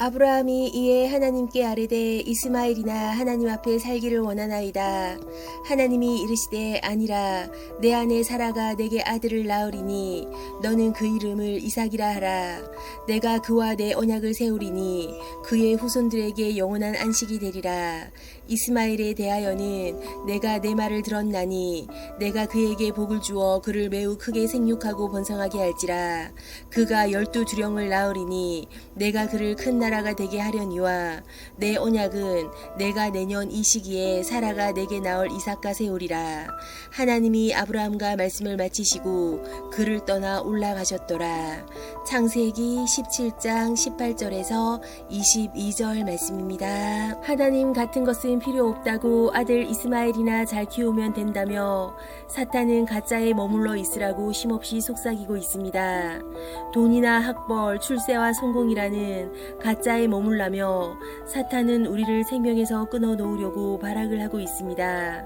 아브라함이 이에 하나님께 아뢰되 이스마엘이나 하나님 앞에 살기를 원하나이다. 하나님이 이르시되 아니라 내 아내 사라가 내게 아들을 낳으리니 너는 그 이름을 이삭이라 하라. 내가 그와 내 언약을 세우리니 그의 후손들에게 영원한 안식이 되리라. 이스마엘에 대하여는 내가 내 말을 들었나니 내가 그에게 복을 주어 그를 매우 크게 생육하고 번성하게 할지라. 그가 열두 주령을 낳으리니 내가 그를 큰나 라가 되게 하려니와 내 언약은 내가 내년 이 시기에 사라가 내게 낳을 이삭과 세우리라. 하나님이 아브라함과 말씀을 마치시고 그를 떠나 올라가셨더라. 창세기 17장 18절에서 22절 말씀입니다. 하나님 같은 것은 필요 없다고 아들 이스마엘이나 잘 키우면 된다며 사탄은 가짜에 머물러 있으라고 쉼없이 속삭이고 있습니다. 돈이나 학벌, 출세와 성공이라는 가짜 에 머물라며 사탄은 우리를 생명에서 끊어 놓으려고 발악을 하고 있습니다.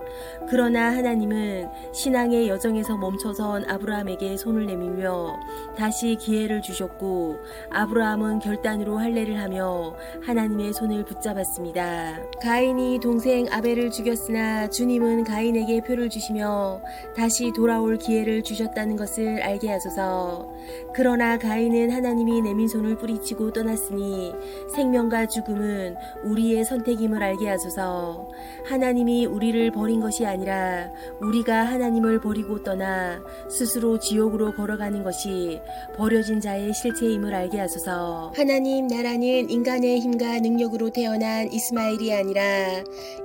그러나 하나님은 신앙의 여정에서 멈춰선 아브라함에게 손을 내밀며 다시 기회를 주셨고 아브라함은 결단으로 할례를 하며 하나님의 손을 붙잡았습니다. 가인이 동생 아벨을 죽였으나 주님은 가인에게 표를 주시며 다시 돌아올 기회를 주셨다는 것을 알게 하소서. 그러나 가인은 하나님이 내민 손을 뿌리치고 떠났으니 생명과 죽음은 우리의 선택임을 알게 하소서. 하나님이 우리를 버린 것이 아니라 우리가 하나님을 버리고 떠나 스스로 지옥으로 걸어가는 것이 버려진 자의 실체임을 알게 하소서. 하나님 나라는 인간의 힘과 능력으로 태어난 이스마엘이 아니라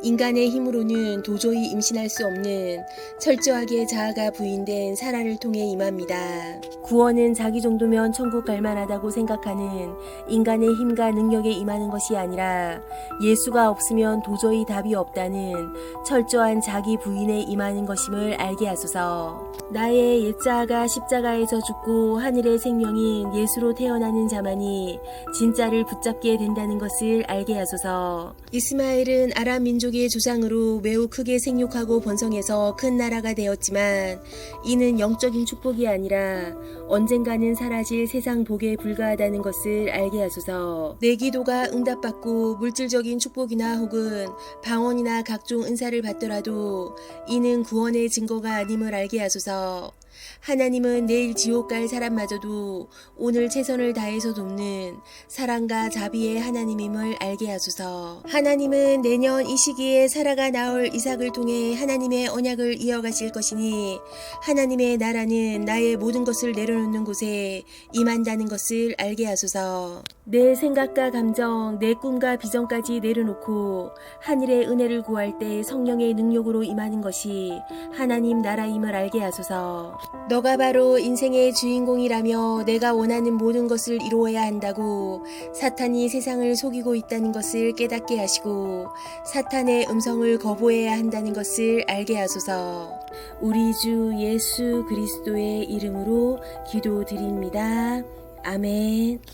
인간의 힘으로는 도저히 임신할 수 없는 철저하게 자아가 부인된 사라를 통해 임합니다. 구원은 자기 정도면 천국 갈 만하다고 생각하는 인간의 힘과 능력에 임하는 것이 아니라 예수가 없으면 도저히 답이 없다는 철저한 자기 부인에 임하는 것임을 알게 하소서. 나의 옛자아가 십자가에서 죽고 하늘의 생명인 예수로 태어나는 자만이 진짜를 붙잡게 된다는 것을 알게 하소서. 이스마엘은 아람 민족의 조상으로 매우 크게 생육하고 번성해서 큰 나라가 되었지만 이는 영적인 축복이 아니라 언젠가는 사라질 세상 복에 불과하다는 것을 알게 하소서. 내 기도가 응답받고 물질적인 축복이나 혹은 방언이나 각종 은사를 받더라도 이는 구원의 증거가 아님을 알게 하소서. 하나님은 내일 지옥 갈 사람마저도 오늘 최선을 다해서 돕는 사랑과 자비의 하나님임을 알게 하소서. 하나님은 내년 이 시기에 사라가 나올 이삭을 통해 하나님의 언약을 이어가실 것이니 하나님의 나라는 나의 모든 것을 내려놓는 곳에 임한다는 것을 알게 하소서. 내 생각과 감정, 내 꿈과 비전까지 내려놓고 하늘의 은혜를 구할 때 성령의 능력으로 임하는 것이 하나님 나라임을 알게 하소서. 너가 바로 인생의 주인공이라며 내가 원하는 모든 것을 이루어야 한다고 사탄이 세상을 속이고 있다는 것을 깨닫게 하시고 사탄의 음성을 거부해야 한다는 것을 알게 하소서. 우리 주 예수 그리스도의 이름으로 기도드립니다. 아멘.